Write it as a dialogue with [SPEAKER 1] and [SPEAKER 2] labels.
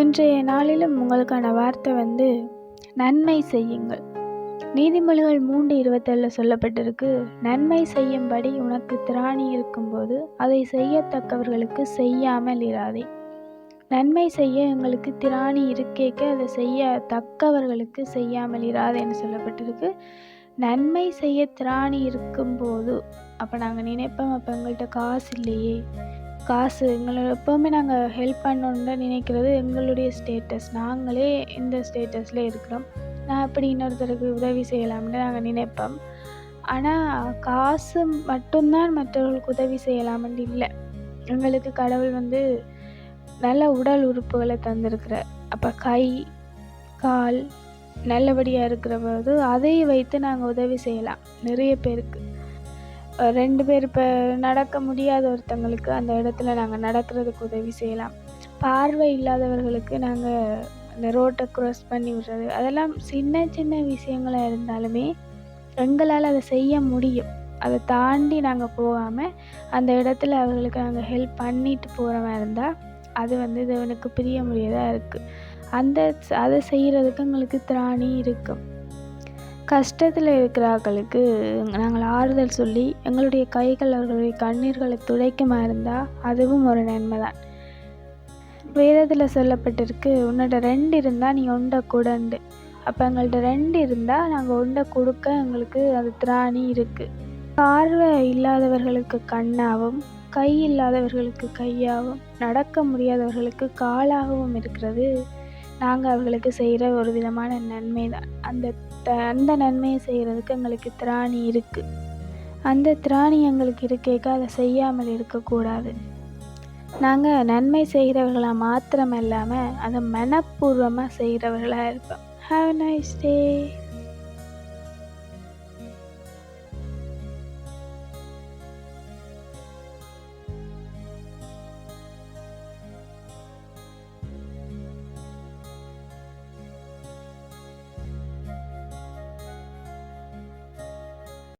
[SPEAKER 1] இன்றைய நாளிலும் உங்களுக்கான வார்த்தை வந்து நன்மை செய்யுங்கள். நீதிமொழிகள் மூன்று இருபத்தேழில் சொல்லப்பட்டிருக்கு நன்மை செய்யும்படி உனக்கு திராணி இருக்கும்போது அதை செய்யத்தக்கவர்களுக்கு செய்யாமல் இராதே. நன்மை செய்ய எங்களுக்கு திராணி இருக்கேக்க அதை செய்ய தக்கவர்களுக்கு செய்யாமல் இராதேன்னு சொல்லப்பட்டிருக்கு. நன்மை செய்ய திராணி இருக்கும்போது அப்போ நாங்கள் நினைப்போம் அப்போ எங்கள்கிட்ட காசு இல்லையே. காசு எங்களை எப்போவுமே நாங்கள் ஹெல்ப் பண்ணணுன்னு நினைக்கிறது எங்களுடைய ஸ்டேட்டஸ் நாங்களே இந்த ஸ்டேட்டஸில் இருக்கிறோம். நான் எப்படி இன்னொருத்தருக்கு உதவி செய்யலாம்னு நாங்கள் நினைப்போம். ஆனால் காசு மட்டும்தான் மற்றவர்களுக்கு உதவி செய்யலாம்னு இல்லை. எங்களுக்கு கடவுள் வந்து நல்ல உடல் உறுப்புகளை தந்திருக்கிறார். அப்போ கை கால் நல்லபடியாக இருக்கிற போது அதை வைத்து நாங்கள் உதவி செய்யலாம். நிறைய பேருக்கு. ரெண்டு பேர் இப்போ நடக்க முடியாத ஒருத்தவங்களுக்கு அந்த இடத்துல நாங்கள் நடக்கிறதுக்கு உதவி செய்யலாம். பார்வை இல்லாதவர்களுக்கு நாங்கள் இந்த ரோட்டை க்ராஸ் பண்ணி விடுறது. அதெல்லாம் சின்ன சின்ன விஷயங்களாக இருந்தாலுமே எங்களால் அதை செய்ய முடியும். அதை தாண்டி நாங்கள் போகாமல் அந்த இடத்துல அவர்களுக்கு நாங்கள் ஹெல்ப் பண்ணிட்டு போகிற மாதிரி இருந்தால் அது வந்து தேவனுக்கு பிரிய முடியாதாக இருக்குது அந்த அதை செய்கிறதுக்கு எங்களுக்கு திராணி இருக்கும் கஷ்டத்தில் இருக்கிறார்களுக்கு நாங்கள் ஆறுதல் சொல்லி எங்களுடைய கைகள் அவர்களுடைய கண்ணீர்களை துடைக்குமா இருந்தால் அதுவும் ஒரு நன்மை தான் வேதத்தில் சொல்லப்பட்டிருக்கு உன்னோட ரெண்டு இருந்தால் நீ உண்டை கூடண்டு. அப்போ எங்கள்கிட்ட ரெண்டு இருந்தால் நாங்கள் உண்டை கொடுக்க எங்களுக்கு அது திராணி இருக்குது பார்வை இல்லாதவர்களுக்கு கண்ணாகவும் கை இல்லாதவர்களுக்கு கையாகவும் நடக்க முடியாதவர்களுக்கு காலாகவும் இருக்கிறது நாங்கள் அவர்களுக்கு செய்கிற ஒரு விதமான நன்மை தான். அந்த த அந்த நன்மையை செய்கிறதுக்கு எங்களுக்கு திராணி இருக்குது அந்த திராணி எங்களுக்கு இருக்கேக்க அதை செய்யாமல் இருக்கக்கூடாது. நாங்கள் நன்மை செய்கிறவர்களாக மாத்திரம் இல்லாமல் அதை மனப்பூர்வமாக செய்கிறவர்களாக இருப்போம். Have nice day